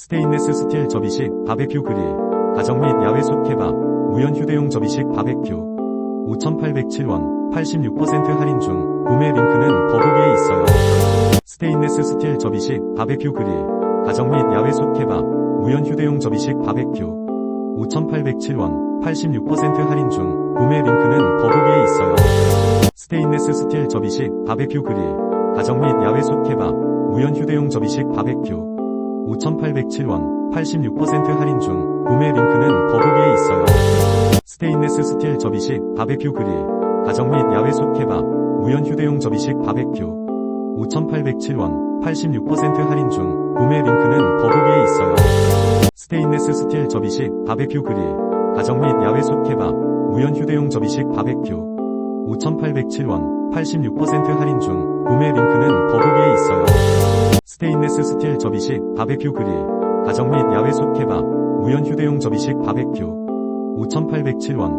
스테인레스 스틸 접이식 바베큐 그릴, 가정 및 야외 숯 케밥, 무연 휴대용 접이식 바베큐. 5,807원, 86% 할인 중, 구매 링크는 더보기에 있어요. 스테인레스 스틸 접이식 바베큐 그릴, 가정 및 야외 숯 케밥, 무연 휴대용 접이식 바베큐. 5,807원, 86% 할인 중, 구매 링크는 더보기에 있어요. 스테인레스 스틸 접이식 바베큐 그릴, 가정 및 야외 숯 케밥, 무연 휴대용 접이식 바베큐. 5,807원, 86% 할인 중, 구매 링크는 더보기에 있어요. 스테인레스 스틸 접이식 바베큐 그릴, 가정 및 야외 숯 케밥, 무연 휴대용 접이식 바베큐. 5,807원, 86% 할인 중, 구매 링크는 더보기에 있어요. 스테인레스 스틸 접이식 바베큐 그릴, 가정 및 야외 숯 케밥, 무연 휴대용 접이식 바베큐. 5,807원, 86% 할인 중, 스테인레스 스틸 접이식 바베큐 그릴, 가정 및 야외 숯 케밥, 무연 휴대용 접이식 바베큐. 5,807원,